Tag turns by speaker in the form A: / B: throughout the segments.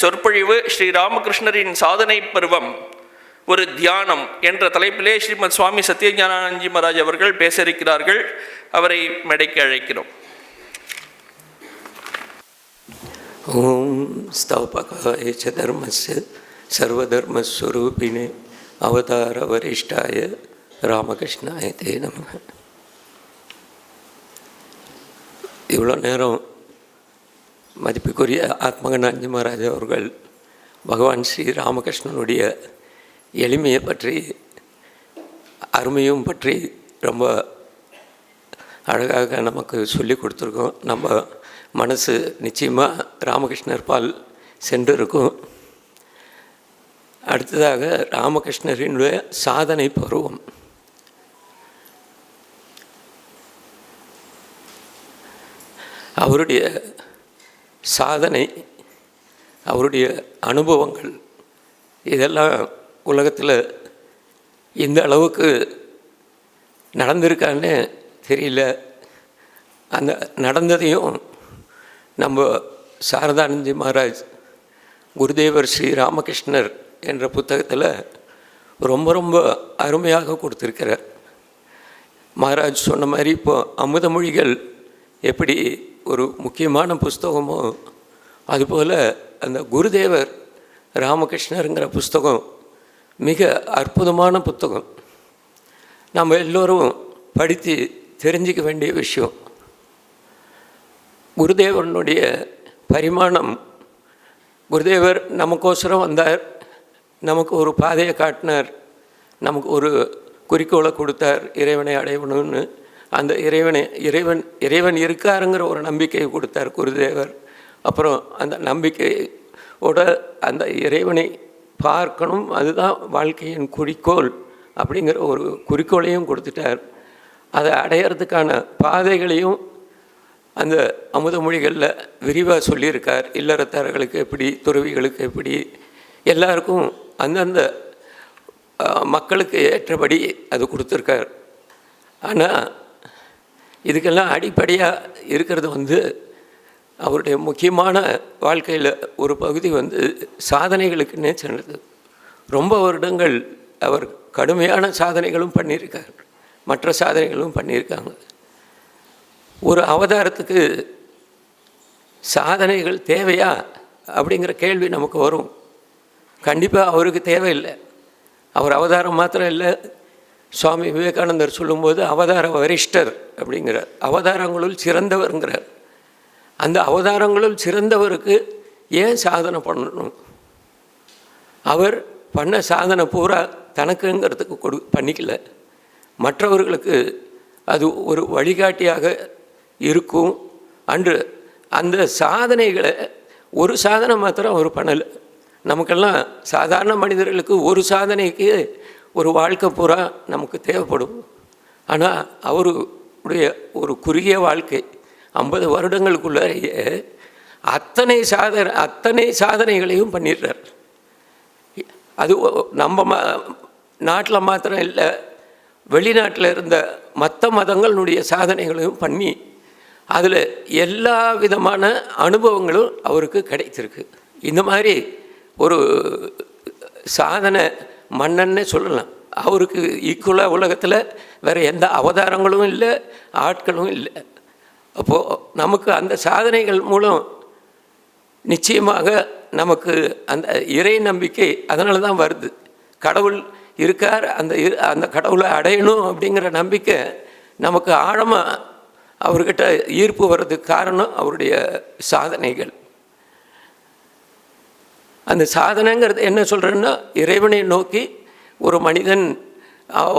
A: சொற்பொழிவு ஸ்ரீ ராமகிருஷ்ணரின் சாதனை பருவம். ஒரு தியானம் என்ற தலைப்பிலே ஸ்ரீமத் சுவாமி சத்யஞானஜி மகாராஜ் அவர்கள் பேச இருக்கிறார்கள் அவரை மேடைக்கு அழைக்கிறோம்.
B: ஓம் ஸ்தவபகாய ச தர்மஸ்ய சர்வதர்மஸ்வரூபிணே அவதார வரிஷ்டாய ராமகிருஷ்ணாய தே நமக. இவ்வளோ நேரம் மதிப்புக்குரிய ஆத்மகனாஞ்சி மகாராஜ் அவர்கள் பகவான் ஸ்ரீ ராமகிருஷ்ணனுடைய எளிமையை பற்றி அருமையும் பற்றி ரொம்ப அழகாக நமக்கு சொல்லி கொடுத்துருக்கோம். நம்ம மனசு நிச்சயமாக ராமகிருஷ்ணர் பால் சென்று இருக்கும் அடுத்ததாக ராமகிருஷ்ணரினுடைய சாதனை பருவம். அவருடைய சாதனை அவருடைய அனுபவங்கள் இதெல்லாம் உலகத்தில் இந்த அளவுக்கு நடந்திருக்கான்னு தெரியல. அந்த நடந்ததையும் நம்ம சாரதானந்தி மகாராஜ் குருதேவர் ஸ்ரீ ராமகிருஷ்ணர் என்ற புத்தகத்தில் ரொம்ப ரொம்ப அருமையாக கொடுத்துருக்கிறார். மகாராஜ் சொன்ன மாதிரி இப்போ அமுதமொழிகள் எப்படி ஒரு முக்கியமான புஸ்தகமோ அதுபோல் அந்த குருதேவர் ராமகிருஷ்ணருங்கிற புஸ்தகம் மிக அற்புதமான புத்தகம். நம்ம எல்லோரும் படித்து தெரிஞ்சிக்க வேண்டிய விஷயம். குருதேவனுடைய பரிமாணம் குருதேவர் நமக்கோசரம் வந்தார் நமக்கு ஒரு பாதையை காட்டினார் நமக்கு ஒரு குறிக்கோளை கொடுத்தார் இறைவனை அடையணும்னு அந்த இறைவனை இறைவன் இறைவன் இருக்காருங்கிற ஒரு நம்பிக்கையை கொடுத்தார் குருதேவர். அப்புறம் அந்த நம்பிக்கையோட அந்த இறைவனை பார்க்கணும் அதுதான் வாழ்க்கையின் குறிக்கோள் அப்படிங்கிற ஒரு குறிக்கோளையும் கொடுத்துட்டார். அதை அடையிறதுக்கான பாதைகளையும் அந்த அமுதமொழிகளில் விரிவாக சொல்லியிருக்கார். இல்லறத்தார்களுக்கு எப்படி துறவிகளுக்கு எப்படி எல்லாருக்கும் அந்தந்த மக்களுக்கு ஏற்றபடி அது கொடுத்துருக்கார். ஆனால் இதுக்கெல்லாம் அடிப்படையாக இருக்கிறது வந்து அவருடைய முக்கியமான வாழ்க்கையில் ஒரு பகுதி வந்து சாதனைகளுக்குன்னே சென்றது. ரொம்ப வருடங்கள் அவர் கடுமையான சாதனைகளும் பண்ணியிருக்கார். மற்ற சாதனைகளும் பண்ணியிருக்காங்க. ஒரு அவதாரத்துக்கு சாதனைகள் தேவையா அப்படிங்கிற கேள்வி நமக்கு வரும். கண்டிப்பாக அவருக்கு தேவையில்லை. அவர் அவதாரம் மாத்திரம் இல்லை சுவாமி விவேகானந்தர் சொல்லும்போது அவதார வரிஷ்டர் அப்படிங்கிறார். அவதாரங்களுள் சிறந்தவர்ங்கிறார். அந்த அவதாரங்களுள் சிறந்தவருக்கு ஏன் சாதனை பண்ணணும்? அவர் பண்ண சாதனை பூரா தனக்குங்கிறதுக்கு கொடு பண்ணிக்கல. மற்றவர்களுக்கு அது ஒரு வழிகாட்டியாக இருக்கும். அன்று அந்த சாதனைகளை ஒரு சாதனை மாத்திரம் அவர் பண்ணலை. நமக்கெல்லாம் சாதாரண மனிதர்களுக்கு ஒரு சாதனைக்கு ஒரு வாழ்க்கை பூரா நமக்கு தேவைப்படும். ஆனால் அவருடைய ஒரு குறுகிய வாழ்க்கை ஐம்பது வருடங்களுக்குள்ளேயே அத்தனை சாதனை அத்தனை சாதனைகளையும் பண்ணிடுறார். அது நம்ம ம நாட்டில் மாத்திரம் இல்லை வெளிநாட்டில் இருந்த மற்ற மதங்களுடைய சாதனைகளையும் பண்ணி அதில் எல்லா விதமான அனுபவங்களும் அவருக்கு கிடைத்திருக்கு. இந்த மாதிரி ஒரு சாதனை மன்னன்னே சொல்லலாம். அவருக்கு ஈக்குவலாக உலகத்தில் வேறு எந்த அவதாரங்களும் இல்லை ஆட்களும் இல்லை. அப்போது நமக்கு அந்த சாதனைகள் மூலம் நிச்சயமாக நமக்கு அந்த இறை நம்பிக்கை அதனால தான் வருது. கடவுள் இருக்கார் அந்த இரு- அந்த கடவுளை அடையணும் அப்படிங்கிற நம்பிக்கை நமக்கு ஆழமாக அவர்கிட்ட ஈர்ப்பு வர்றதுக்கு காரணம் அவருடைய சாதனைகள். அந்த சாதனைங்கிறது என்ன சொல்கிறேன்னா இறைவனை நோக்கி ஒரு மனிதன்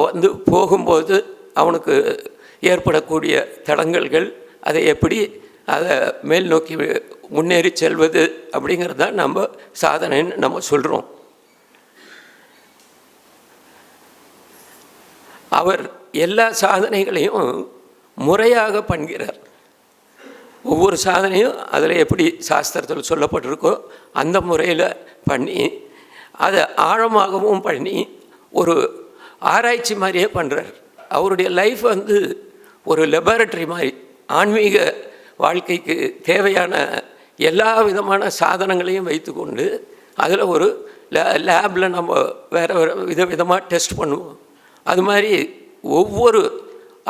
B: வந்து போகும்போது அவனுக்கு ஏற்படக்கூடிய தடங்கல்கள் அதை எப்படி அதை மேல் நோக்கி முன்னேறி செல்வது அப்படிங்கிறது தான் நம்ம சாதனைன்னு நம்ம சொல்கிறோம் அவர் எல்லா சாதனைகளையும் முறையாக பண்ணுகிறார் ஒவ்வொரு சாதனையும் அதில் எப்படி சாஸ்திரத்தில் சொல்லப்பட்டிருக்கோ அந்த முறையில் பண்ணி அதை ஆழமாகவும் பண்ணி ஒரு ஆராய்ச்சி மாதிரியே பண்ணுறார். அவருடைய லைஃப் வந்து ஒரு லெபார்ட்டரி மாதிரி ஆன்மீக வாழ்க்கைக்கு தேவையான எல்லா விதமான சாதனங்களையும் வைத்துக்கொண்டு அதில் ஒரு லே லேபில் நம்ம வேறு வேறு விதவிதமாக டெஸ்ட் பண்ணுவோம். அது மாதிரி ஒவ்வொரு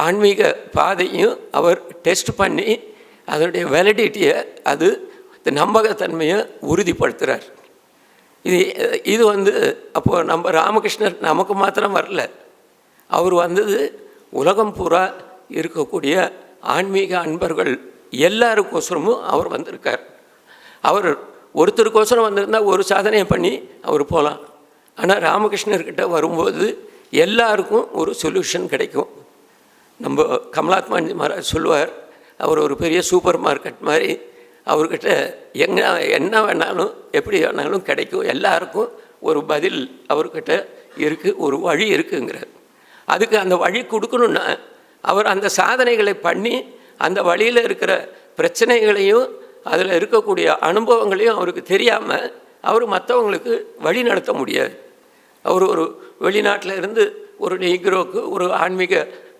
B: ஆன்மீக பாதையும் அவர் டெஸ்ட் பண்ணி அதனுடைய வேலிடிட்டியை அது நம்பகத்தன்மையை உறுதிப்படுத்துகிறார் இது இது வந்து அப்போது நம்ம ராமகிருஷ்ணர் நமக்கு மாத்திரம் வரல. அவர் வந்தது உலகம் பூரா இருக்கக்கூடிய ஆன்மீக அன்பர்கள் எல்லாருக்கோசரமும் அவர் வந்திருக்கார். அவர் ஒருத்தருக்கோசரம் வந்திருந்தால் ஒரு சாதனையை பண்ணி அவர் போகலாம் ஆனால் ராமகிருஷ்ணர்கிட்ட வரும்போது எல்லாருக்கும் ஒரு சொல்யூஷன் கிடைக்கும். நம்ம கமலாத்மாஜி மகாராஜ் சொல்லுவார் அவர் ஒரு பெரிய சூப்பர் மார்க்கெட் மாதிரி அவர்கிட்ட எங்கே என்ன வேணாலும் எப்படி வேணாலும் கிடைக்கும் எல்லாருக்கும் ஒரு பதில் அவர்கிட்ட இருக்குது ஒரு வழி இருக்குங்கிறார். அதுக்கு அந்த வழி கொடுக்கணுன்னா அவர் அந்த சாதனைகளை பண்ணி அந்த வழியில் இருக்கிற பிரச்சனைகளையும் அதில் இருக்கக்கூடிய அனுபவங்களையும் அவருக்கு தெரியாமல் அவர் மற்றவங்களுக்கு வழி நடத்த முடியாது. அவர் ஒரு வெளிநாட்டில் இருந்து ஒரு நெய்க்ரோக்கு ஒரு ஆன்மீக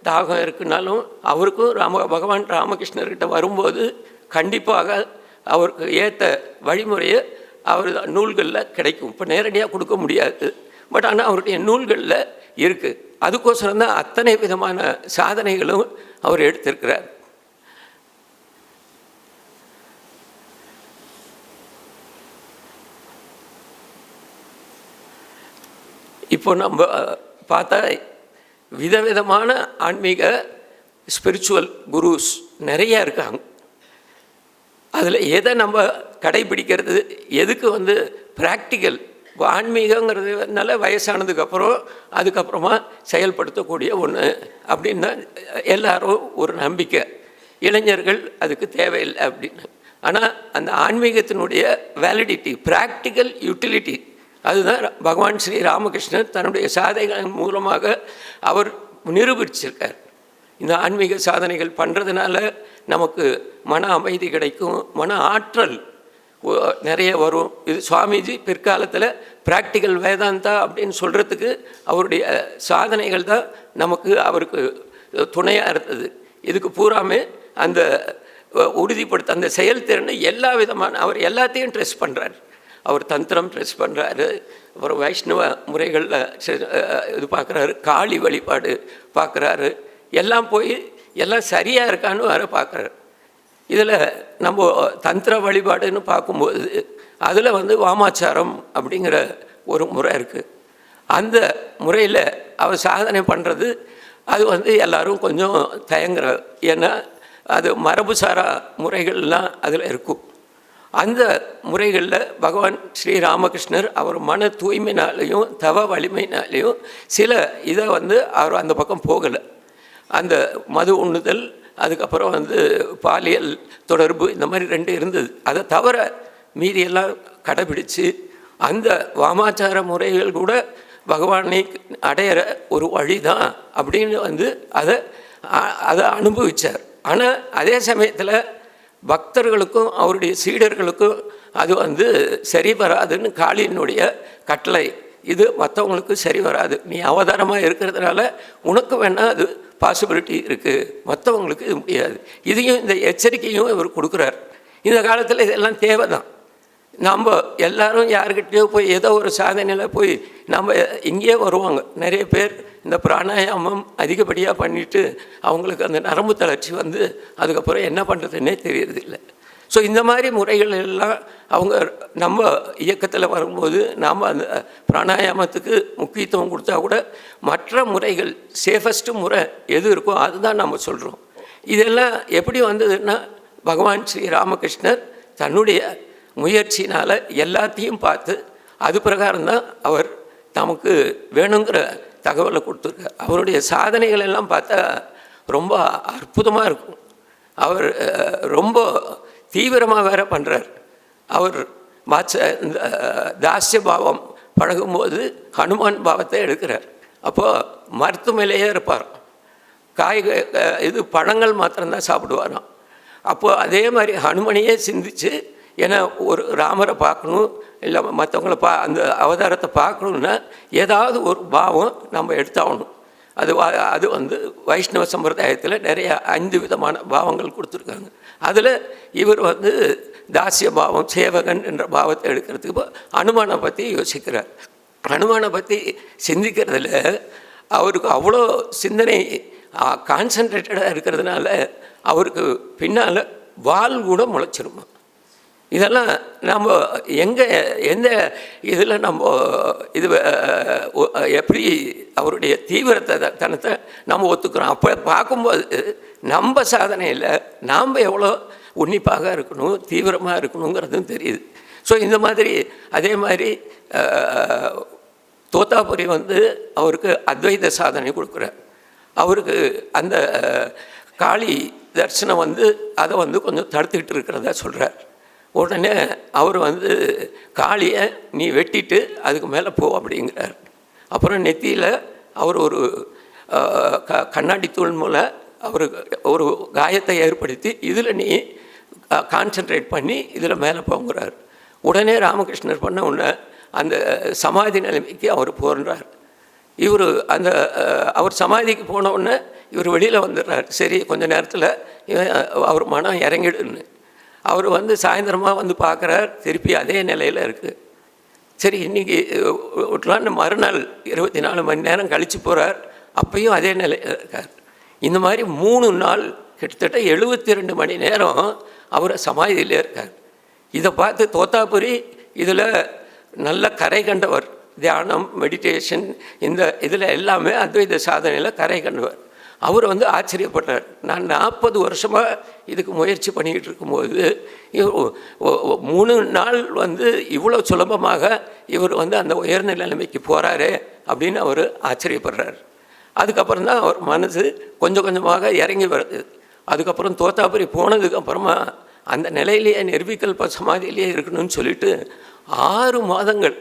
B: தாகம் இருக்குனாலும் அவருக்கும் ராம பகவான் ராமகிருஷ்ணர்கிட்ட வரும்போது கண்டிப்பாக அவருக்கு ஏற்ற வழிமுறையை அவர் நூல்களில் கிடைக்கும். இப்போ நேரடியாக கொடுக்க முடியாது. பட் ஆனால் அவருடைய நூல்களில் இருக்குது அதுக்கோசரம் தான் அத்தனை விதமான சாதனைகளும் அவர் எடுத்திருக்கிறார். இப்போ நம்ம பார்த்தா விதவிதமான ஆன்மீக ஸ்பிரிச்சுவல் குருஸ் நிறைய இருக்காங்க. அதில் எதை நம்ம கடைபிடிக்கிறது எதுக்கு வந்து ப்ராக்டிக்கல் ஆன்மீகங்கிறதுனால வயசானதுக்கப்புறம் அதுக்கப்புறமா செயல்படுத்தக்கூடிய ஒன்று அப்படின்னு தான் எல்லாரும் ஒரு நம்பிக்கை. இளைஞர்கள் அதுக்கு தேவையில்லை அப்படின்னு. ஆனால் அந்த ஆன்மீகத்தினுடைய வேலிடிட்டி ப்ராக்டிக்கல் யூட்டிலிட்டி அதுதான் பகவான் ஸ்ரீ ராமகிருஷ்ணர் தன்னுடைய சாதனைகள் மூலமாக அவர் நிரூபிச்சிருக்கார். இந்த ஆன்மீக சாதனைகள் பண்ணுறதுனால நமக்கு மன அமைதி கிடைக்கும் மன ஆற்றல் நிறைய வரும். இது சுவாமிஜி பிற்காலத்தில் ப்ராக்டிக்கல் வேதாந்தா அப்படின்னு சொல்கிறதுக்கு அவருடைய சாதனைகள் தான் நமக்கு அவருக்கு துணையாக இருந்தது. இதுக்கு பூராமே அந்த உறுதிப்படுத்த அந்த செயல்திறனை எல்லா விதமான அவர் எல்லாத்தையும் ட்ரெஸ் பண்ணுறார் அவர் தந்திரம் ட்ரெஸ் பண்ணுறாரு அப்புறம் வைஷ்ணவ முறைகளில் இது பார்க்குறாரு காளி வழிபாடு பார்க்குறாரு எல்லாம் போய் எல்லாம் சரியாக இருக்கான்னு வர பார்க்குறாரு இதில் நம்ம தந்திர வழிபாடுன்னு பார்க்கும்போது அதில் வந்து வாமாச்சாரம் அப்படிங்கிற ஒரு முறை இருக்குது அந்த முறையில் அவர் சாதனை பண்ணுறது அது வந்து எல்லோரும் கொஞ்சம் தயங்குற ஏன்னா அது மரபுசாரா முறைகள்லாம் அதில் இருக்கும். அந்த முறைகளில் பகவான் ஸ்ரீ ராமகிருஷ்ணர் அவர் மன தூய்மையினாலேயும் தவ வலிமையினாலேயும் சில இதை வந்து அவர் அந்த பக்கம் போகலை. அந்த மது உண்ணுதல் அதுக்கப்புறம் வந்து பாலியல் தொடர்பு இந்த மாதிரி ரெண்டு இருந்தது. அதை தவிர மீதியெல்லாம் கடைபிடிச்சு அந்த வாமாச்சார முறைகள் கூட பகவானை அடையிற ஒரு வழி தான் அப்படின்னு வந்து அதை அதை அனுபவித்தார் ஆனால் அதே சமயத்தில் பக்தர்களுக்கும் அவருடைய சீடர்களுக்கும் அது வந்து சரி வராதுன்னு காளியினுடைய கட்டளை. இது மற்றவங்களுக்கு சரி வராது. நீ அவதாரமாக இருக்கிறதுனால உனக்கு வேணால் அது பாசிபிலிட்டி இருக்குது மற்றவங்களுக்கு இது முடியாது. இதையும் இந்த எச்சரிக்கையும் இவர் கொடுக்குறார். இந்த காலத்தில் இதெல்லாம் தேவை தான் நம்ம எல்லாரும் யாருக்கிட்டேயோ போய் ஏதோ ஒரு சாதனையில் போய் நம்ம இங்கேயே வருவாங்க. நிறைய பேர் இந்த பிராணாயாமம் அதிகப்படியாக பண்ணிவிட்டு அவங்களுக்கு அந்த நரம்பு தளர்ச்சி வந்து அதுக்கப்புறம் என்ன பண்ணுறதுன்னே தெரியறதில்லை. ஸோ இந்த மாதிரி முறைகள் எல்லாம் அவங்க நம்ம இயக்கத்தில் வரும்போது நாம் அந்த பிராணாயாமத்துக்கு முக்கியத்துவம் கொடுத்தா கூட மற்ற முறைகள் சேஃபஸ்ட்டு முறை எது இருக்கோ அதுதான் நம்ம சொல்கிறோம் இதெல்லாம் எப்படி வந்ததுன்னா பகவான் ஸ்ரீ ராமகிருஷ்ணர் தன்னுடைய முயற்சினால் எல்லாத்தையும் பார்த்து அது பிரகாரம் தான் அவர் நமக்கு வேணுங்கிற தகவலை கொடுத்துருக்கார். அவருடைய சாதனைகள் எல்லாம் பார்த்தா ரொம்ப அற்புதமாக இருக்கும். அவர் ரொம்ப தீவிரமாக வேற பண்ணுறார் அவர் வாட்ச இந்த தாஸ்ய பாவம் பழகும்போது ஹனுமான் பாவத்தை எடுக்கிறார். அப்போது மருத்துவமனையிலேயே இருப்பார். காய் இது பழங்கள் மாத்திரம்தான் சாப்பிடுவாராம். அப்போது அதே மாதிரி ஹனுமனையே சிந்திச்சு ஏன்னா ஒரு ராமரை பார்க்கணும் இல்லை மற்றவங்கள பா அந்த அவதாரத்தை பார்க்கணுன்னா ஏதாவது ஒரு பாவம் நம்ம எடுத்தாகணும். அது அது வந்து வைஷ்ணவ சம்பிரதாயத்தில் நிறைய ஐந்து விதமான பாவங்கள் கொடுத்துருக்காங்க. அதில் இவர் வந்து தாசிய பாவம் சேவகன் என்ற பாவத்தை எடுக்கிறதுக்கு அனுமானை பற்றி யோசிக்கிறார். அனுமானை பற்றி சிந்திக்கிறதுல அவருக்கு அவ்வளோ சிந்தனை கான்சன்ட்ரேட்டடாக இருக்கிறதுனால அவருக்கு பின்னால் வால் கூட முளைச்சிருமா. இதெல்லாம் நம்ம எங்கே எந்த இதில் நம்ம இது எப்படி அவருடைய தீவிரத்தை த- தனத்தை நம்ம ஒத்துக்கிறோம்? அப்போ பார்க்கும்போது நம்ம சாதனையில் நாம் எவ்வளோ உன்னிப்பாக இருக்கணும் தீவிரமாக இருக்கணுங்கிறதும் தெரியுது. ஸோ இந்த மாதிரி அதே மாதிரி தோத்தாபுரி வந்து அவருக்கு அத்வைத சாதனை கொடுக்குறார். அவருக்கு அந்த காளி தரிசனம் வந்து அதை வந்து கொஞ்சம் தடுத்துக்கிட்டு இருக்கிறதா சொல்கிறார் உடனே அவர் வந்து காளியை நீ வெட்டிட்டு அதுக்கு மேலே போ அப்படிங்கிறார். அப்புறம் நெத்தியில் அவர் ஒரு க கண்ணாடி தூள் மூலம் அவர் ஒரு காயத்தை ஏற்படுத்தி இதில் நீ கான்சென்ட்ரேட் பண்ணி இதில் மேலே போங்கிறார். உடனே ராமகிருஷ்ணர் பண்ண உடனே அந்த சமாதி நிலைமைக்கு அவர் போகிறார் இவர் அந்த அவர் சமாதிக்கு போன உடனே இவர் வெளியில் வந்துடுறார் சரி கொஞ்ச நேரத்தில் இவன் அவர் மனம் இறங்கிடுன்னு அவர் வந்து சாயந்தரமாக வந்து பார்க்குறார் திருப்பி அதே நிலையில் இருக்குது சரி இன்றைக்கி விட்லான்னு மறுநாள் இருபத்தி நாலு மணி நேரம் கழித்து போகிறார் அப்பையும் அதே நிலையில் இருக்கார். இந்த மாதிரி மூணு நாள் கிட்டத்தட்ட எழுபத்தி ரெண்டு மணி நேரம் அவரை சமாதியில் இருக்கார். இதை பார்த்து தோத்தாபுரி இதில் நல்ல கரை கண்டவர் தியானம் மெடிடேஷன் இந்த இதில் எல்லாமே அத்வைத சாதனையில் கரை கண்டவர். அவர் வந்து ஆச்சரியப்பட்டார் நான் நாற்பது வருஷமாக இதுக்கு முயற்சி பண்ணிக்கிட்டு இருக்கும்போது மூணு நாள் வந்து இவ்வளோ சுலபமாக இவர் வந்து அந்த உயர்ந்த நிலைமைக்கு போகிறாரு அப்படின்னு அவர் ஆச்சரியப்படுறார். அதுக்கப்புறம் தான் அவர் மனசு கொஞ்சம் கொஞ்சமாக இறங்கி வருது. அதுக்கப்புறம் தோத்தாபுரி போனதுக்கப்புறமா அந்த நிலையிலேயே நிர்விகல்ப சமாதியிலேயே இருக்கணும்னு சொல்லிட்டு ஆறு மாதங்கள்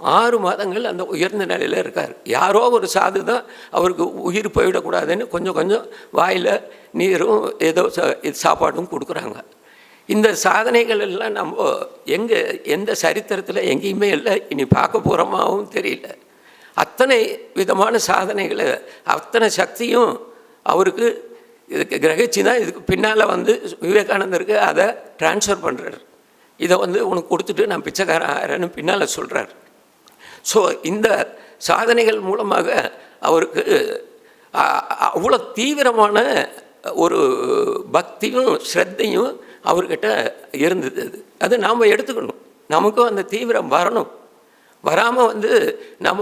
B: ஆறு மாதங்கள் அந்த உயர்ந்த நிலையில் இருக்கார். யாரோ ஒரு சாது தான் அவருக்கு உயிர் போயிடக்கூடாதுன்னு கொஞ்சம் கொஞ்சம் வாயில் நீரும் ஏதோ சா- இது சாப்பாடும் கொடுக்குறாங்க. இந்த சாதனைகள் எல்லாம் நம்ம எங்கே எந்த சரித்திரத்தில் எங்கேயுமே இல்லை. இனி பார்க்க போகிறோமாவும் தெரியல. அத்தனை விதமான சாதனைகளை அத்தனை சக்தியும் அவருக்கு இதுக்கு கிரகிச்சு தான் இதுக்கு பின்னால் வந்து விவேகானந்தருக்கு அதை ட்ரான்ஸ்ஃபர் பண்ணுறாரு இதை வந்து உனக்கு கொடுத்துட்டு நான் பிச்சைக்காரன் ஆகிறேன்னு பின்னால் சொல்கிறார் ஸோ இந்த சாதனைகள் மூலமாக அவருக்கு அவ்வளோ தீவிரமான ஒரு பக்தியும் ஸ்ரத்தையும் அவர்கிட்ட இருந்தது அது. நாம் எடுத்துக்கணும். நமக்கும் அந்த தீவிரம் வரணும். வராமல் வந்து நம்ம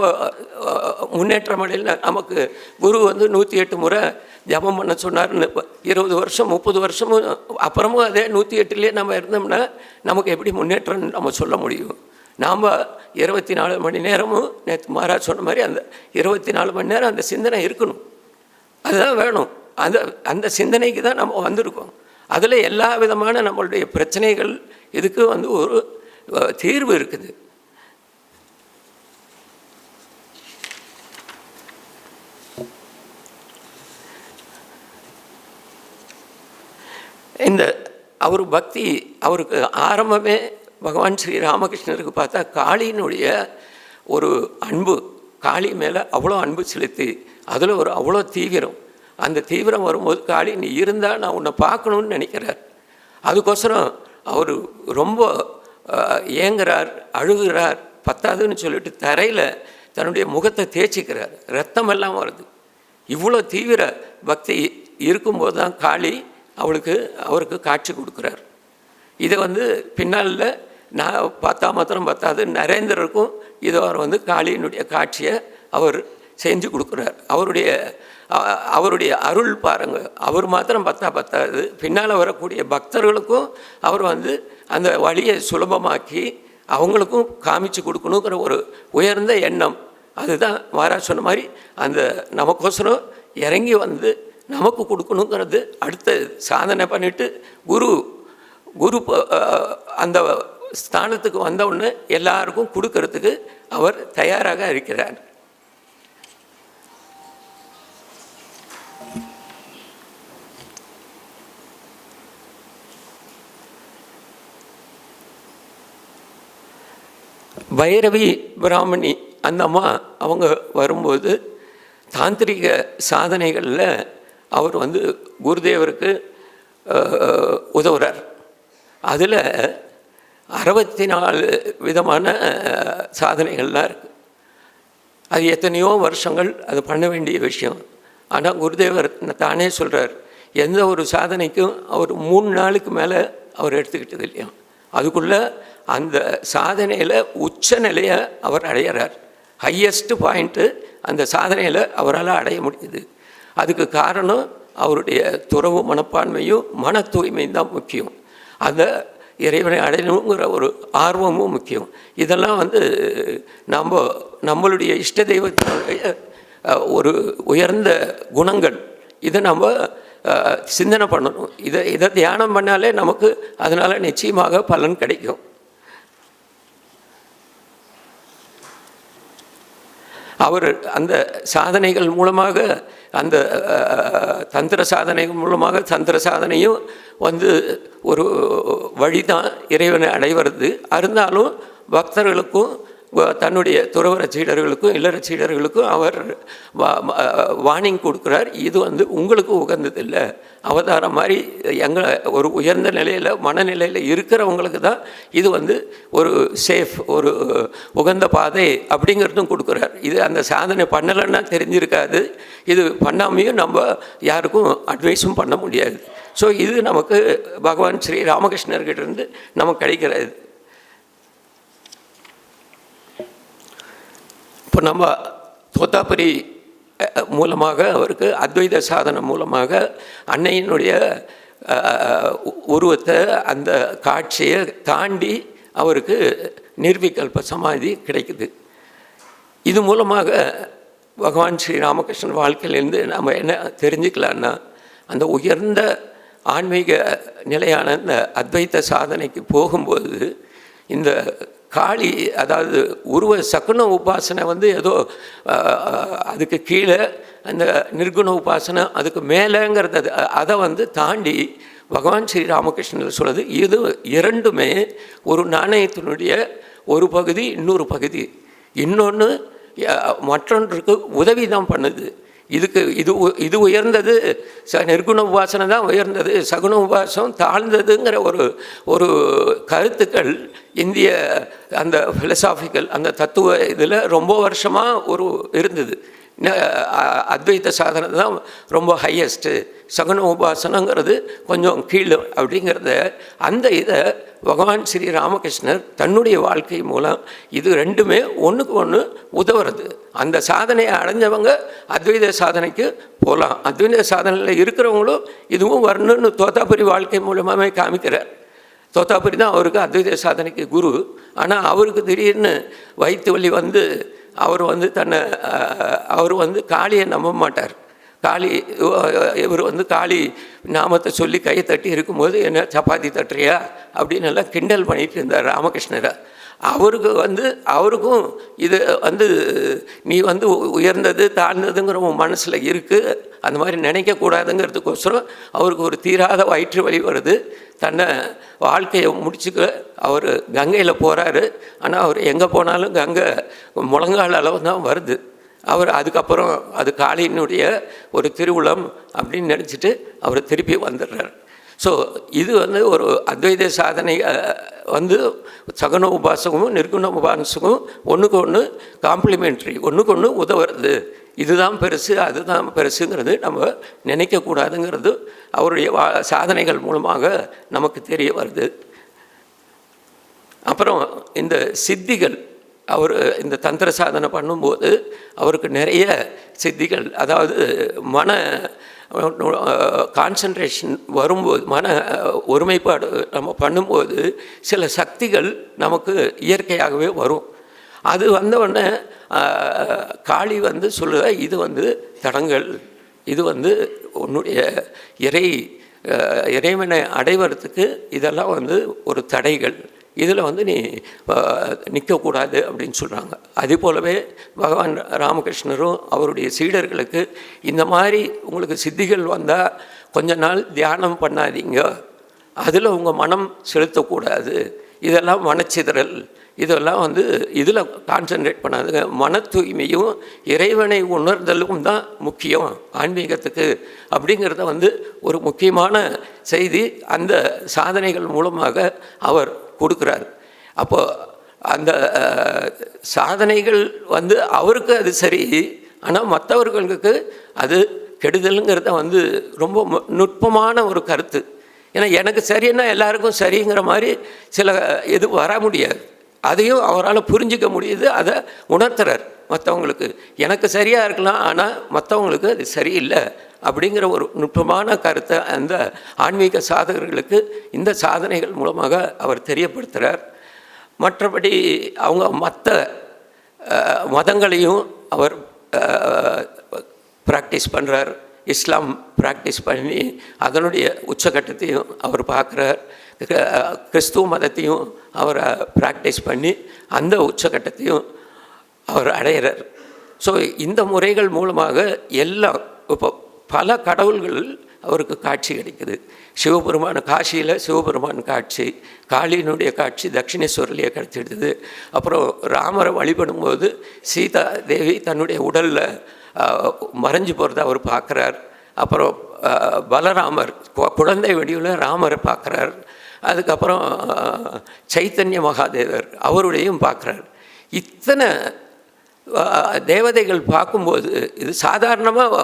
B: அஹ், முன்னேற்றம் நமக்கு குரு வந்து நூற்றி எட்டு முறை ஜபம் பண்ண சொன்னார்னு இருபது வருஷம் முப்பது வருஷமும் அப்புறமும் அதே நூற்றி எட்டுலேயே நம்ம இருந்தோம்னா நமக்கு எப்படி முன்னேற்றம்னு நம்ம சொல்ல முடியும்? நாம் இருபத்தி நாலு மணி நேரமும் நேற்று மகாராஜ் சொன்ன மாதிரி அந்த இருபத்தி நாலு மணி நேரம் அந்த சிந்தனை இருக்கணும். அதுதான் வேணும். அந்த அந்த சிந்தனைக்கு தான் நம்ம வந்திருக்கோம். அதில் எல்லா விதமான நம்மளுடைய பிரச்சனைகள் இதுக்கு வந்து ஒரு தீர்வு இருக்குது. இந்த அவர் பக்தி அவருக்கு ஆரம்பமே பகவான் ஸ்ரீ ராமகிருஷ்ணருக்கு பார்த்தா காளியினுடைய ஒரு அன்பு காளி மேலே அவ்வளோ அன்பு செலுத்தி அதில் ஒரு அவ்வளோ தீவிரம். அந்த தீவிரம் வரும்போது காளி நீ இருந்தால் நான் உன்னை பார்க்கணுன்னு நினைக்கிறார். அதுக்கோசரம் அவர் ரொம்ப ஏங்குறார் அழுகிறார் பத்தாதுன்னு சொல்லிட்டு தரையில் தன்னுடைய முகத்தை தேய்ச்சிக்கிறார். ரத்தமெல்லாம் வருது. இவ்வளோ தீவிர பக்தி இருக்கும்போது தான் காளி அவளுக்கு அவருக்கு காட்சி கொடுக்குறார். இதை வந்து பின்னால் நான் பார்த்தா மாத்திரம் பார்த்தாது நரேந்திரருக்கும் இதை அவர் வந்து காளியினுடைய காட்சியை அவர் செஞ்சு கொடுக்குறார். அவருடைய அவருடைய அருள் பாருங்க அவர் மாத்திரம் பத்தா பத்தாது. பின்னால் வரக்கூடிய பக்தர்களுக்கும் அவர் வந்து அந்த வழியை சுலபமாக்கி அவங்களுக்கும் காமிச்சு கொடுக்கணுங்கிற ஒரு உயர்ந்த எண்ணம். அதுதான் மகாராஜ் சொன்ன மாதிரி அந்த நமக்கோசரம் இறங்கி வந்து நமக்கு கொடுக்கணுங்கிறது அடுத்த சாதனை பண்ணிவிட்டு குரு குரு அந்த ஸ்தானத்துக்கு வந்தவுடனே எல்லாருக்கும் கொடுக்கறதுக்கு அவர் தயாராக இருக்கிறார். பைரவி பிராமணி அந்த அம்மா அவங்க வரும்போது தாந்திரிக சாதனைகளில் அவர் வந்து குருதேவருக்கு உதவுறார். அதில் அறுபத்தி நாலு விதமான சாதனைகள்லாம் இருக்குது அது எத்தனையோ வருஷங்கள் அது பண்ண வேண்டிய விஷயம். ஆனால் குருதேவர் தானே சொல்கிறார் எந்த ஒரு சாதனைக்கும் அவர் மூணு நாளுக்கு மேலே அவர் எடுத்துக்கிட்டது இல்லையா? அதுக்குள்ளே அந்த சாதனையில் உச்ச நிலையை அவர் அடையிறார். ஹையஸ்ட் பாயிண்ட்டு அந்த சாதனையில் அவரால் அடைய முடியுது. அதுக்கு காரணம் அவருடைய துறவு மனப்பான்மையும் மன தூய்மையும் தான் முக்கியம். அந்த இறைவனை அடையணுங்கிற ஒரு ஆர்வமும் முக்கியம். இதெல்லாம் வந்து நம்ம நம்மளுடைய இஷ்ட தெய்வத்தினுடைய ஒரு உயர்ந்த குணங்கள். இதை நம்ம சிந்தனை பண்ணணும். இதை இதை தியானம் பண்ணாலே நமக்கு அதனால் நிச்சயமாக பலன் கிடைக்கும். அவர் அந்த சாதனைகள் மூலமாக அந்த தந்திர சாதனைகள் மூலமாக தந்திர சாதனையும் வந்து ஒரு வழி தான் இறைவனை அடைவது இருந்தாலும் பக்தர்களுக்கும் தன்னுடைய துறவர சீடர்களுக்கும் இல்லற சீடர்களுக்கும் அவர் வார்னிங் கொடுக்குறார். இது வந்து உங்களுக்கு உகந்ததில்லை. அவதாரம் மாதிரி எங்களை ஒரு உயர்ந்த நிலையில் மனநிலையில் இருக்கிறவங்களுக்கு தான் இது வந்து ஒரு சேஃப் ஒரு உகந்த பாதை அப்படிங்கிறதும் கொடுக்குறார். இது அந்த சாதனை பண்ணலைன்னா தெரிஞ்சிருக்காது. இது பண்ணாமையும் நம்ம யாருக்கும் அட்வைஸும் பண்ண முடியாது. ஸோ இது நமக்கு பகவான் ஸ்ரீ ராமகிருஷ்ணர்கிட்ட இருந்து நமக்கு கிடைக்கிறது. இப்போ நம்ம தோத்தாபுரி மூலமாக அவருக்கு அத்வைத சாதனம் மூலமாக அன்னையினுடைய உருவத்தை அந்த காட்சியை தாண்டி அவருக்கு நிர்விகல்ப சமாதி கிடைக்குது. இது மூலமாக பகவான் ஸ்ரீ ராமகிருஷ்ணன் வாழ்க்கையிலேருந்து நம்ம என்ன தெரிஞ்சுக்கலான்னா அந்த உயர்ந்த ஆன்மீக நிலையான இந்த அத்வைத்த சாதனைக்கு போகும்போது இந்த காளி அதாவது உருவ சகுன உபாசனை வந்து ஏதோ அதுக்கு கீழே அந்த நிர்குண உபாசனை அதுக்கு மேலேங்கிறது அதை வந்து தாண்டி பகவான் ஸ்ரீ ராமகிருஷ்ணர் சொல்லுது இது இரண்டுமே ஒரு நாணயத்தினுடைய ஒரு பகுதி இன்னொரு பகுதி. இன்னொன்று மற்றொன்றுக்கு உதவி தான் பண்ணுது. இதுக்கு இது உ- இது உயர்ந்தது ச நிர்குண உபாசனை தான் உயர்ந்தது. சகுண உபாசம் தாழ்ந்ததுங்கிற ஒரு ஒரு கருத்துக்கள் இந்திய அந்த ஃபிலசாஃபிக்கல் அந்த தத்துவ இதில் ரொம்ப வருஷமாக ஒரு இருந்தது. அத்வைத சாதனை தான் ரொம்ப ஹையஸ்ட்டு சகுன உபாசனங்கிறது கொஞ்சம் கீழே அப்படிங்கிறத அந்த இதை பகவான் ஸ்ரீ ராமகிருஷ்ணர் தன்னுடைய வாழ்க்கை மூலம் இது ரெண்டுமே ஒன்றுக்கு ஒன்று உதவுறது. அந்த சாதனையை அடைஞ்சவங்க அத்வைத சாதனைக்கு போகலாம் அத்வைத சாதனையில் இருக்கிறவங்களும் இதுவும் வரணும்னு தோத்தாபுரி வாழ்க்கை மூலமாகவே காமிக்கிறார். தோத்தாபுரி தான் அவருக்கு அத்வைத சாதனைக்கு குரு. ஆனால் அவருக்கு திடீர்னு வயிற்று வலி வந்து அவர் வந்து தன்னை அவர் வந்து காளியை நம்ப மாட்டார். காளி இவர் வந்து காளி நாமத்தை சொல்லி கையை தட்டி இருக்கும்போது என்ன சப்பாத்தி தட்டுறியா? அப்படின்னு எல்லாம் கிண்டல் பண்ணிட்டு இருந்தார் ராமகிருஷ்ணரை. அவருக்கு வந்து அவருக்கும் இது வந்து நீ வந்து உயர்ந்தது தாழ்ந்ததுங்கிற உன் மனசில் இருக்குது அந்த மாதிரி நினைக்கக்கூடாதுங்கிறதுக்கோசரம் அவருக்கு ஒரு தீராத வயிற்று வழி வருது. தன்னை வாழ்க்கையை முடிச்சுக்க அவர் கங்கையில் போகிறாரு ஆனால் அவர் எங்கே போனாலும் கங்கை முழங்கால் அளவு தான் வருது. அவர் அதுக்கப்புறம் அது காளியினுடைய ஒரு திருவுளம் அப்படின்னு நினச்சிட்டு அவர் திருப்பி வந்துடுறார். ஸோ இது வந்து ஒரு அத்வைத சாதனை வந்து சகன உபாசகமும் நிர்குண உபாசகமும் ஒன்றுக்கு ஒன்று காம்ப்ளிமெண்ட்ரி ஒன்றுக்கு ஒன்று உதவுறது. இதுதான் பெருசு அதுதான் பெருசுங்கிறது நம்ம நினைக்கக்கூடாதுங்கிறது அவருடைய வா சாதனைகள் மூலமாக நமக்கு தெரிய வருது. அப்புறம் இந்த சித்திகள் அவர் இந்த தந்திர சாதனை பண்ணும்போது அவருக்கு நிறைய சித்திகள் அதாவது மன கான்சன்ட்ரேஷன் வரும்போது மன ஒருமைப்பாடு நம்ம பண்ணும்போது சில சக்திகள் நமக்கு இயற்கையாகவே வரும். அது வந்தவுடனே காளி வந்து சொல்லுற இது வந்து தடங்கள் இது வந்து உன்னுடைய இறை இறைவனை அடைவரத்துக்கு இதெல்லாம் வந்து ஒரு தடைகள். இதில் வந்து நீ நிற்கக்கூடாது அப்படின்னு சொல்கிறாங்க. அதே போலவே பகவான் ராமகிருஷ்ணரும் அவருடைய சீடர்களுக்கு இந்த மாதிரி உங்களுக்கு சித்திகள் வந்தால் கொஞ்ச நாள் தியானம் பண்ணாதீங்க. அதில் உங்கள் மனம் செலுத்தக்கூடாது. இதெல்லாம் மனச்சிதறல். இதெல்லாம் வந்து இதில் கான்சென்ட்ரேட் பண்ணாதுங்க. மன தூய்மையும் இறைவனை உணர்தலும் தான் முக்கியம் ஆன்மீகத்துக்கு அப்படிங்கிறத வந்து ஒரு முக்கியமான செய்தி. அந்த சாதனைகள் மூலமாக அவர் கொடுக்குறாரு. அப்போது அந்த சாதனைகள் வந்து அவருக்கு அது சரி ஆனால் மற்றவர்களுக்கு அது கெடுதலுங்கிறத வந்து ரொம்ப நுட்பமான ஒரு கருத்து. ஏன்னா எனக்கு சரின்னா எல்லாருக்கும் சரிங்கிற மாதிரி சில இது வர முடியாது. அதையும் அவரால் புரிஞ்சிக்க முடியுது அதை உணர்த்துறார். மற்றவங்களுக்கு எனக்கு சரியாக இருக்கலாம் ஆனால் மற்றவங்களுக்கு அது சரியில்லை. அப்படிங்கிற ஒரு நுட்பமான கருத்தை அந்த ஆன்மீக சாதகர்களுக்கு இந்த சாதனைகள் மூலமாக அவர் தெரியப்படுத்துகிறார் மற்றபடி அவங்க மற்ற மதங்களையும் அவர் ப்ராக்டிஸ் பண்ணுறார் இஸ்லாம் ப்ராக்டிஸ் பண்ணி அதனுடைய உச்சகட்டத்தையும் அவர் பார்க்குறார். கிறிஸ்துவ மதத்தையும் அவரை ப்ராக்டிஸ் பண்ணி அந்த உச்சகட்டத்தையும் அவர் அடையிறார். ஸோ இந்த முறைகள் மூலமாக எல்லாம் இப்போ பல கடவுள்கள் அவருக்கு காட்சி கிடைக்குது சிவபெருமான காசியில் சிவபெருமான் காட்சி காளியினுடைய காட்சி தட்சிணேஸ்வரிலேயே கிடைச்சிடுது அப்புறம் ராமரை வழிபடும்போது சீதா தேவி தன்னுடைய உடலில் மறைஞ்சு போகிறத அவர் பார்க்குறார். அப்புறம் பலராமர் கு- குழந்தை வடிவில் ராமரை பார்க்குறார். அதுக்கப்புறம் சைத்தன்ய மகாதேவர் அவருடையும் பார்க்குறார். இத்தனை தேவதைகள் பார்க்கும்போது இது சாதாரணமாக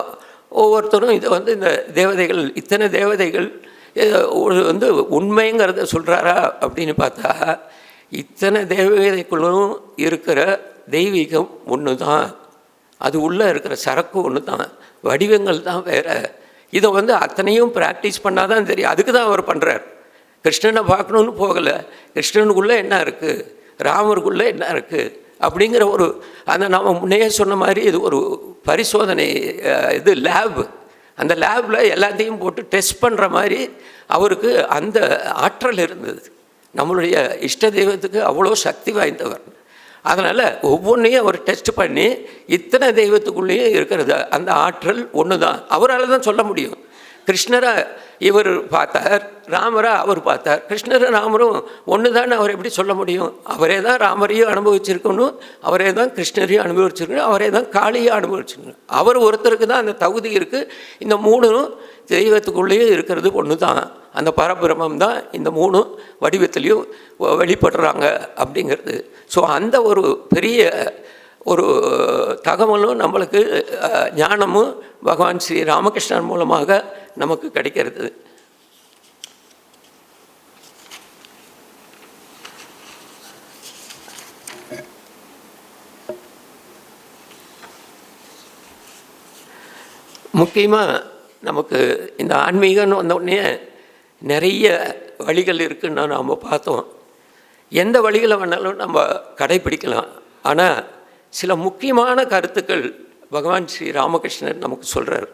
B: ஒவ்வொருத்தரும் இதை வந்து இந்த தேவதைகள் இத்தனை தேவதைகள் ஒரு வந்து உண்மைங்கிறத சொல்கிறாரா அப்படின்னு பார்த்தா இத்தனை தேவதைக்குள்ளும் இருக்கிற தெய்வீகம் ஒன்று தான் அது உள்ளே இருக்கிற சரக்கு ஒன்று தான் வடிவங்கள் தான் வேறு. இதை வந்து அத்தனையும் ப்ராக்டிஸ் பண்ணால் தான் தெரியும். அதுக்கு தான் அவர் பண்ணுறார் கிருஷ்ணனை பார்க்கணுன்னு போகலை. கிருஷ்ணனுக்குள்ளே என்ன இருக்குது ராமருக்குள்ளே என்ன இருக்குது அப்படிங்கிற ஒரு அந்த நம்ம முன்னையே சொன்ன மாதிரி இது ஒரு பரிசோதனை இது லேப். அந்த லேபில் எல்லாத்தையும் போட்டு டெஸ்ட் பண்ணுற மாதிரி அவருக்கு அந்த ஆற்றல் இருந்தது. நம்மளுடைய இஷ்ட தெய்வத்துக்கு அவ்வளோ சக்தி வாய்ந்தவர். அதனால் ஒவ்வொன்றையும் அவர் டெஸ்ட் பண்ணி இத்தனை தெய்வத்துக்குள்ளேயும் இருக்கிறது அந்த ஆற்றல் ஒன்று தான் அவரால் தான் சொல்ல முடியும். கிருஷ்ணரை இவர் பார்த்தார் ராமரை அவர் பார்த்தார். கிருஷ்ணரும் ராமரும் ஒன்று தான் அவர் எப்படி சொல்ல முடியும்? அவரே தான் ராமரையும் அனுபவிச்சிருக்கணும் அவரே தான் கிருஷ்ணரையும் அனுபவிச்சிருக்கணும் அவரே தான் காளியும் அனுபவிச்சிருக்கணும். அவர் ஒருத்தருக்கு தான் அந்த தகுதி இருக்குது இந்த மூணும் தெய்வத்துக்குள்ளேயும் இருக்கிறது ஒன்று தான் அந்த பரபிரமம் தான் இந்த மூணு வடிவத்துலேயும் வ- வெளிப்படுறாங்க அப்படிங்கிறது. ஸோ அந்த ஒரு பெரிய ஒரு தகவலும் நம்மளுக்கு ஞானமும் பகவான் ஸ்ரீ ராமகிருஷ்ணன் மூலமாக நமக்கு கிடைக்கிறது. முக்கியமாக நமக்கு இந்த ஆன்மீகம்னு வந்தோடனே நிறைய வழிகள் இருக்குன்னு நாம் பார்த்தோம். எந்த வழிகளை வேணாலும் நம்ம கடைப்பிடிக்கலாம் ஆனால் சில முக்கியமான கருத்துக்கள் பகவான் ஸ்ரீ ராமகிருஷ்ணன் நமக்கு சொல்கிறார்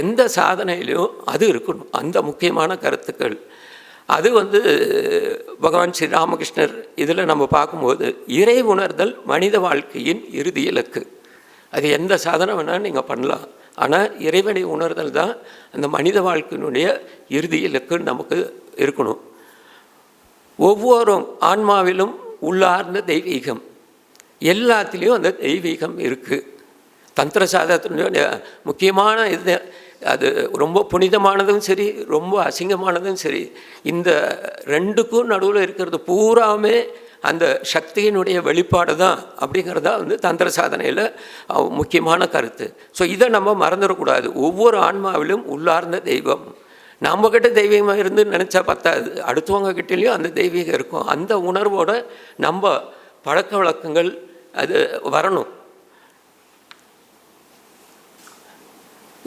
B: எந்த சாதனையிலையும் அது இருக்கணும். அந்த முக்கியமான கருத்துக்கள். அது வந்து பகவான் ஸ்ரீ ராமகிருஷ்ணர் இதில் நம்ம பார்க்கும்போது இறை உணர்தல் மனித வாழ்க்கையின் இறுதி இலக்கு. அது எந்த சாதனை வேணாலும் நீங்கள் பண்ணலாம். ஆனால் இறைவனை உணர்தல் தான் அந்த மனித வாழ்க்கையினுடைய இறுதி இலக்கு நமக்கு இருக்கணும். ஒவ்வொரு ஆன்மாவிலும் உள்ளார்ந்த தெய்வீகம். எல்லாத்துலேயும் அந்த தெய்வீகம் இருக்குது தந்திர சாதத்தினுடைய முக்கியமான இது அது ரொம்ப புனிதமானதும் சரி ரொம்ப அசிங்கமானதும் சரி இந்த ரெண்டுக்கும் நடுவில் இருக்கிறது பூராமே அந்த சக்தியினுடைய வெளிப்பாடு தான் அப்படிங்கிறது தான் வந்து தந்திர சாதனையில் முக்கியமான கருத்து. ஸோ இதை நம்ம மறந்துடக்கூடாது. ஒவ்வொரு ஆன்மாவிலும் உள்ளார்ந்த தெய்வம். நம்ம கிட்ட தெய்வீகமாக இருந்து நினச்சா பத்தாது. அடுத்தவங்க கிட்டேயும் அந்த தெய்வீகம் இருக்கும். அந்த உணர்வோட நம்ம பழக்க வழக்கங்கள் அது வரணும்.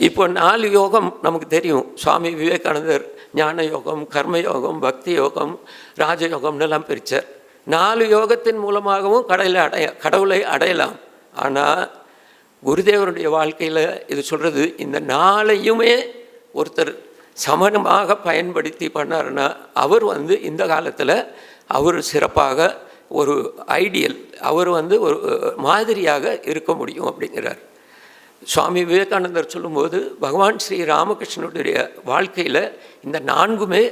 B: இப்போ நாலு யோகம் நமக்கு தெரியும். சுவாமி விவேகானந்தர் ஞான யோகம் கர்ம யோகம் பக்தி யோகம் ராஜயோகம்னு எல்லாம் பிரித்தார் நாலு யோகத்தின் மூலமாகவும் கடலை அடைய கடவுளை அடையலாம். ஆனால் குருதேவருடைய வாழ்க்கையில் இது சொல்கிறது இந்த நாளையுமே ஒருத்தர் சமனமாக பயன்படுத்தி பண்ணாருன்னா அவர் வந்து இந்த காலத்தில் அவர் சிறப்பாக ஒரு ஐடியல் அவர் வந்து ஒரு மாதிரியாக இருக்க முடியும் அப்படிங்கிறார். சுவாமி விவேகானந்தர் சொல்லும்போது பகவான் ஸ்ரீ ராமகிருஷ்ணனுடைய வாழ்க்கையில் இந்த நான்குமே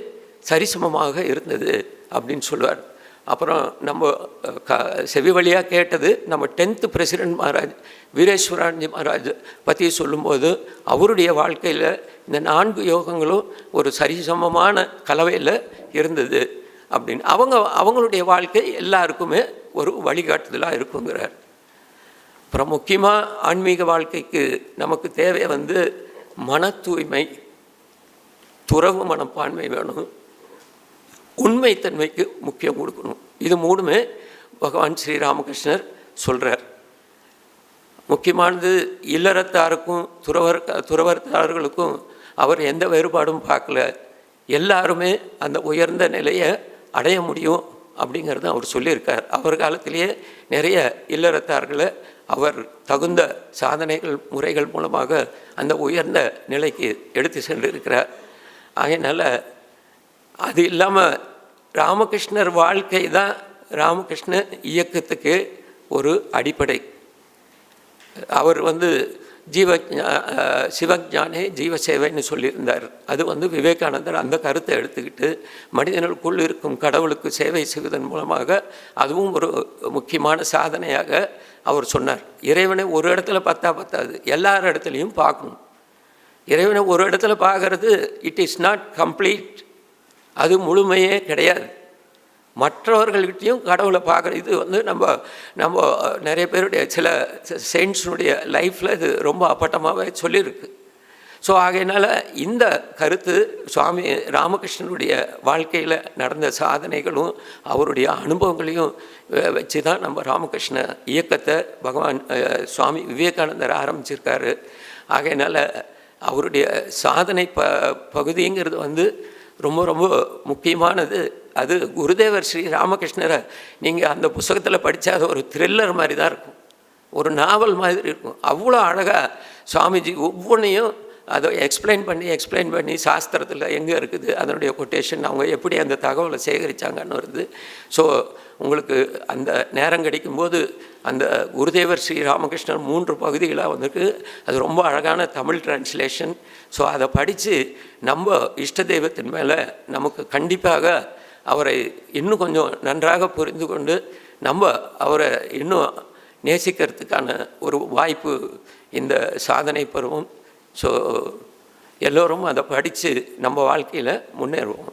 B: சரிசமமாக இருந்தது அப்படின்னு சொல்லுவார். அப்புறம் நம்ம க செவி வழியாக கேட்டது நம்ம டென்த்து பிரசிடென்ட் மகாராஜ் வீரேஸ்வராஜி மகாராஜ் பற்றி சொல்லும்போது அவருடைய வாழ்க்கையில் இந்த நான்கு யோகங்களும் ஒரு சரிசமமான கலவையில் இருந்தது. அப்படின்னு. அவங்க அவங்களுடைய வாழ்க்கை எல்லாருக்குமே ஒரு வழிகாட்டுதலாக இருக்குங்கிறார். அப்புறம் முக்கியமாக ஆன்மீக வாழ்க்கைக்கு நமக்கு தேவை வந்து மன தூய்மை துறவு மனப்பான்மை வேணும். உண்மைத்தன்மைக்கு முக்கியம் கொடுக்கணும். இது மூணுமே பகவான் ஸ்ரீராமகிருஷ்ணர் சொல்கிறார் முக்கியமானது இல்லறத்தாருக்கும் துறவர் துறவரத்தாரர்களுக்கும் அவர் எந்த வேறுபாடும் பார்க்கல. எல்லாருமே அந்த உயர்ந்த நிலையை அடைய முடியும் அப்படிங்கிறத அவர் சொல்லியிருக்கார். அவர் காலத்திலேயே நிறைய இல்லறத்தார்களை அவர் தகுந்த சாதனைகள் முறைகள் மூலமாக அந்த உயர்ந்த நிலைக்கு எடுத்து சென்றிருக்கிறார். ஆகையினால் அது இல்லாமல் ராமகிருஷ்ணர் வாழ்க்கை தான் ராமகிருஷ்ண இயக்கத்துக்கு ஒரு அடிப்படை. அவர் வந்து ஜீவ அஹ், சிவஞானே ஜீவசேவைன்னு சொல்லியிருந்தார். அது வந்து விவேகானந்தர் அந்த கருத்தை எடுத்துக்கிட்டு மனிதனுக்குள் இருக்கும் கடவுளுக்கு சேவை செய்வதன் மூலமாக அதுவும் ஒரு முக்கியமான சாதனையாக அவர் சொன்னார். இறைவனை ஒரு இடத்துல பார்த்தா பத்தாது எல்லார் இடத்துலையும் பார்க்கணும். இறைவனை ஒரு இடத்துல பார்க்கறது இட் இஸ் நாட் கம்ப்ளீட் அது முழுமையே கிடையாது. மற்றவர்கள்கிட்டையும் கடவுளை பார்க்குற இது வந்து நம்ம நம்ம நிறைய பேருடைய சில செயின்ஸினுடைய லைஃப்பில் இது ரொம்ப அப்பட்டமாகவே சொல்லியிருக்கு. ஸோ ஆகையினால் இந்த கருத்து சுவாமி ராமகிருஷ்ணனுடைய வாழ்க்கையில் நடந்த சாதனைகளும் அவருடைய அனுபவங்களையும் வச்சு தான் நம்ம ராமகிருஷ்ண இயக்கத்தை பகவான் சுவாமி விவேகானந்தர் ஆரம்பிச்சிருக்காரு. ஆகையினால் அவருடைய சாதனை ப பகுதிங்கிறது வந்து ரொம்ப ரொம்ப முக்கியமானது. அது குருதேவர் ஸ்ரீ ராமகிருஷ்ணரை நீங்கள் அந்த புஸ்தகத்தில் படித்தா அது ஒரு த்ரில்லர் மாதிரி தான் இருக்கும். ஒரு நாவல் மாதிரி இருக்கும். அவ்வளோ அழகாக சுவாமிஜி ஒவ்வொன்றையும் அதை எக்ஸ்பிளைன் பண்ணி எக்ஸ்பிளைன் பண்ணி சாஸ்திரத்தில் எங்கே இருக்குது அதனுடைய கொட்டேஷன் அவங்க எப்படி அந்த தகவலை சேகரித்தாங்கன்னு வருது. ஸோ உங்களுக்கு அந்த நேரம் கிடைக்கும்போது அந்த குருதேவர் ஸ்ரீ ராமகிருஷ்ணன் மூன்று பகுதிகளாக வந்திருக்கு. அது ரொம்ப அழகான தமிழ் டிரான்ஸ்லேஷன் ஸோ அதை படித்து நம்ம இஷ்ட தெய்வத்தின் மேலே நமக்கு கண்டிப்பாக அவரை இன்னும் கொஞ்சம் நன்றாக புரிந்து கொண்டு நம்ம அவரை இன்னும் நேசிக்கிறதுக்கான ஒரு வாய்ப்பு இந்த சாதனை பருவம் ஸோ எல்லோரும் அதை படித்து நம்ம வாழ்க்கையில் முன்னேறுவோம்.